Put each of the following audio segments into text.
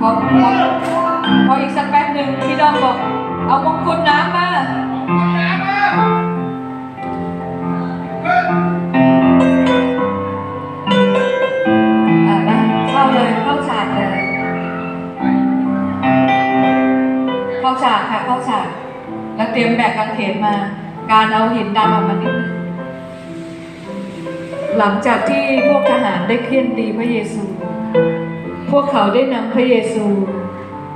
พอพอพออีกสักแป๊บหนึ่งพี่ดอมบอก เอามงกุฎน้ำมาอ่านเข้าเลยเข้าฉากเลยเข้าฉากค่ะเข้าฉาก แล้วเตรียมแบกกางเขนมา การเอาหินดันออกมานิดนึงหลังจากที่พวกทหารได้เคี่ยนตีพระเยซู พวกเขาได้นำพระเยซู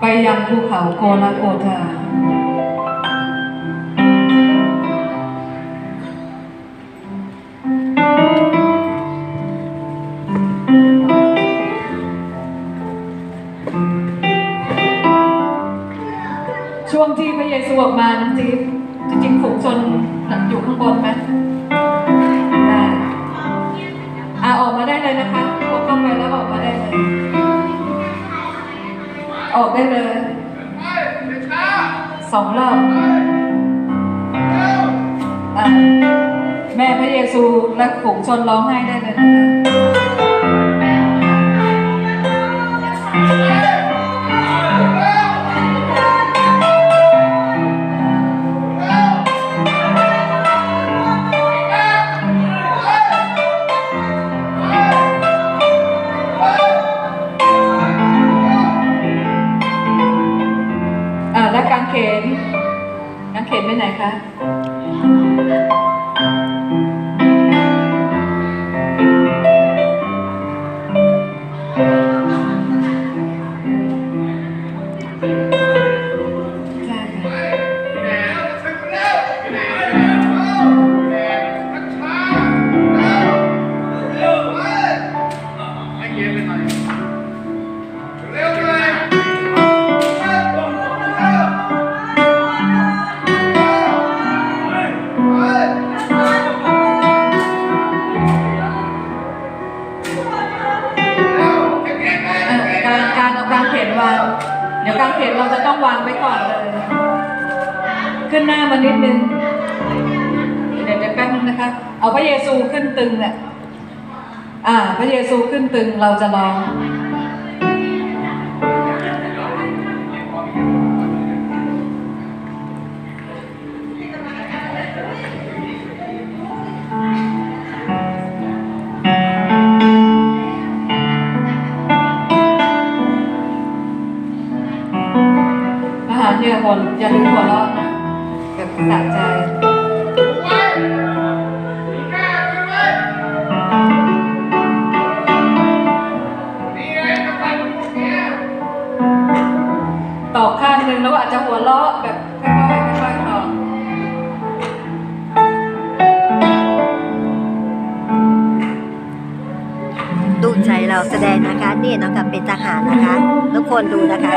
ไปยังภูเขาโกลาโกธาช่วงที่พระเยซูออกมาน้องจิ๊บจริงๆฝูงชนอยู่ข้างบนไหมได้อะออกมาได้เลยนะคะพวกเข้าไปแล้วออกมาได้เลย ออกได้เลยสองรอบแม่พระเยซูและฝูงชนร้องไห้ได้เลยนะคะ ไปไหนคะ การเอากางเขนวาง เดี๋ยวกางเขนเราจะต้องวางไว้ก่อนเลย ขึ้นหน้ามานิดนึง เดี๋ยวเดี๋ยวแป๊บนึงนะคะ เอาพระเยซูขึ้นตึงเนี่ยอ่า พระเยซูขึ้นตึงเราจะร้อง อาหารอย่าหัวอย่าลืมหัวเราะนะแบบสะใจ ดูใจเราแสดงนะคะ นี่น้องกับเป็นทหารนะคะ ทุกคนดูนะคะ